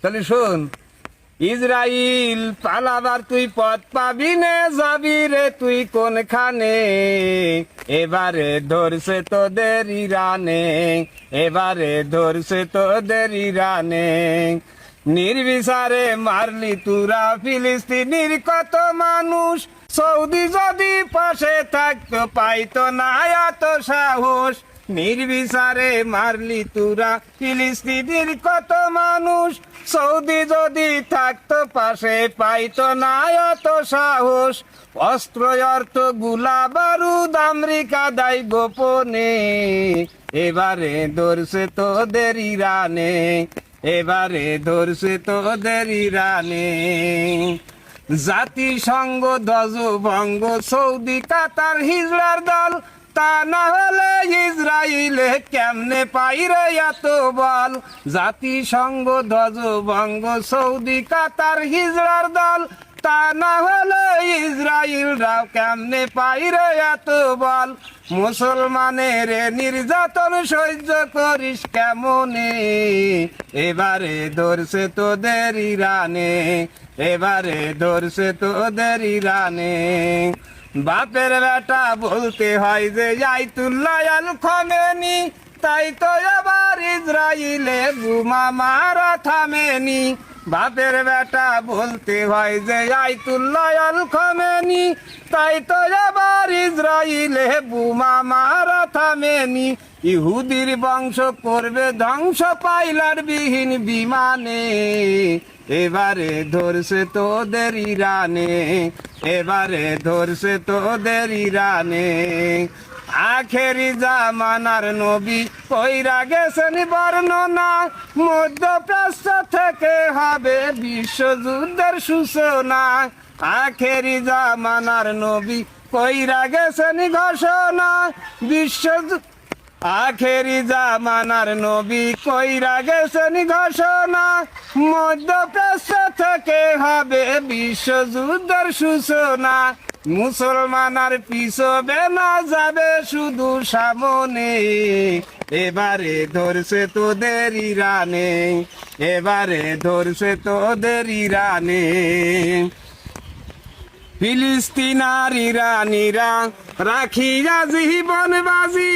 তাহলে শোন, ইসরাইল পালাবার তুই পথ পাবি নে, যাবি রে তুই কোনখানে? এবারে ধরছে তোদের ইরানে, এবারে ধরছে তোদের ইরানে। নির্বিচারে মারলি তুরা ফিলিস্তিনির কত মানুষ, সৌদি যদি পাশে থাকতো, পাইতো না এত সাহস। নির্বিচারে মারলি তুরা। ফিলিস্তিনির কত মানুষ? সৌদি যদি থাকতো, পাশে পাইতো না এত সাহস। অস্ত্র, অর্থ, গুলা, বারুদ আমেরিকা দায় গোপনে। এবারে ধরছে তোদের ইরানে। এবারে ধরছে তোদের ইরানে। জাতিসংঘ, ধ্বজভঙ্গ, সৌদি, কাতার, হিজড়ার দল। তা না হলে ইসরায়েলে কেমনে পাইরে এত বল? জাতিসংঘ, ধ্বজভঙ্গ, সৌদি, কাতার, হিজড়ার দল। তা না হলে ইসরায়েলরাও কেমনে পাইরে এত বল? মুসলমানের নির্যাতন সহ্য করিস কেমনে? এবারে ধরছে তোদের ইরানে, এবারে ধরছে তোদের ইরানে। বাপের বেটা বলতে হয় যে, আইতুল্লাহ আল খমেনি, তাই তো এবার ইসরায়েলে বুমা মারা থামেনি। বাপের বেটা বলতে হয় যে, আইতুল্লাহ আল খমেনি, তাই তো এবার ইসরায়েলে বুমা মারা থামেনি। ইহুদির বংশ করবে ধ্বংস পাইলার বিহীন বিমানে। এবারে ধরছে তোদের ইরানে এবারে ধরছে তোদের ইরানে আখেরি জামানার নবী কইরা গেছেন বর্ণনা, মধ্যপ্রাচ্য থেকে হবে বিশ্বযুদ্ধের সূচনা। আখেরি জামানার নবী কইরা গেছেন ঘোষণা, বিশ্বযুদ্ধ আখেরি জামানার নবী কইরা গেছেন ঘোষণা, মধ্যপ্রাচ্য থেকে হবে বিশ্বযুদ্ধের সূচনা। মুসলমানার পিছবে না যাবে শুধু সামনে। এবারে ধরছে তোদের ইরানে, এবারে ধরছে তোদের ইরানে। ফিলিস্তিনার ইরানিরা রাখিয়া জীবন বাজি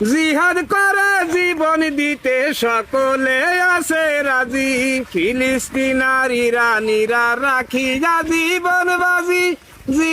জিহাদ করে জীবন দিতে সকলে আছে রাজি। ফিলিস্তিনার ইরানিরা রাখিয়া জীবন বাজি